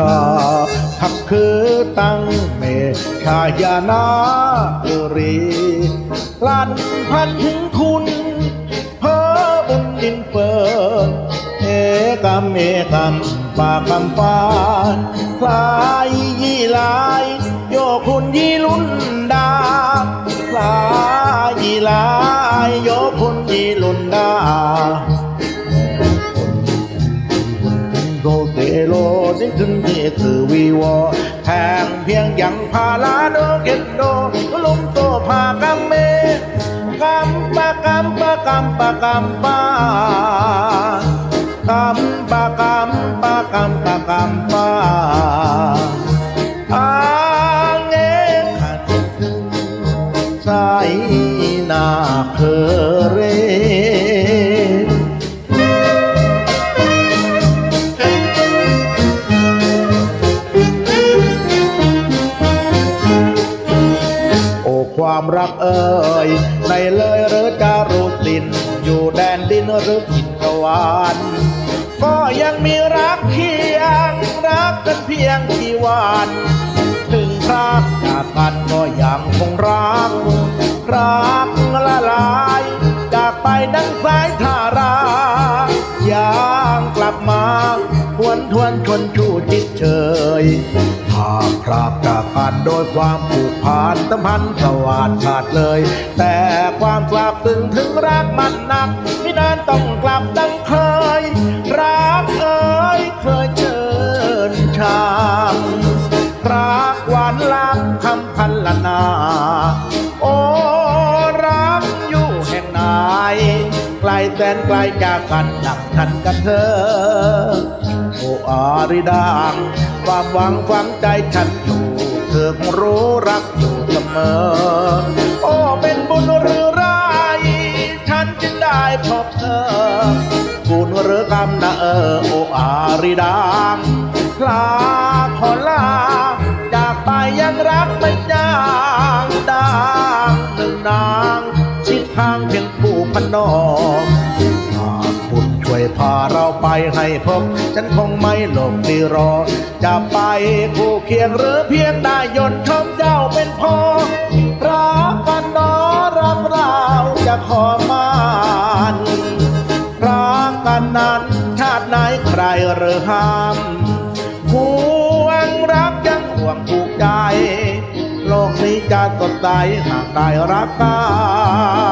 ขาทักคือตั้งเมฆายานาบุรีลั่นพันถึงคุณเพ้อบุญดินเฟินเอกรรมเอกรรมปากคำฟ้าคลายยี่ลาย โยคุณยี่ลุ่น ขึ้นที่คือวีวอแทงเพียงยังพาลาโดเก็ตโดลุมโตพากัมเมกัมปะกัมปะกัมปะกัมปะกัมปะกัมปะกัมปะกัมปะอาเงขันใส่นาเคเร ความรักเอ่ยในเลยหรือจารุสิน อยู่แดนดินหรือกิจวานก็ยังมีรักเคียง รักกันเพียงกี่วันถึงพรากจากกันก็ยังคงรัก รักละลายจากไปดังสายทารายังกลับมาทวนทวนชวนชูจิตเชยาพรากจากกันโดยความผูกพันสัมพันธ์สวาดขาดเลย แต่ความกลับตึงถึงรักมันหนักไม่นานต้องกลับดังเคย รักเอ่ยเคยเชิญชามรักหวานลักคำพันละนา โอ้รักอยู่แห่งไหนไกลแสนไกลจากกันดักทันกันเธอ โออาริดางความหวังฝังใจฉันอยู่เธอคงรู้รักอยู่เสมอ โอ้เป็นบุญหรือร้ายฉันจึงได้พบเธอบุญหรือกรรมนะเออโออาริดางลาขอลาจากไปยังรักไม่จางดางหนึ่งนางชิดทางเพียงผู้พันนอง พาเราไปให้พบ ฉันคงไม่หลบตีรอ จะไปคู่เคียงหรือเพียงได้ยนต์ชมเจ้าเป็นพอรักกันนอรักเราจะขอมานรักกันนั้นชาติไหนใครหรือห้ามห่วงรักยังห่วงผูกใจโลกนี้จะสดใสหากได้รักกัน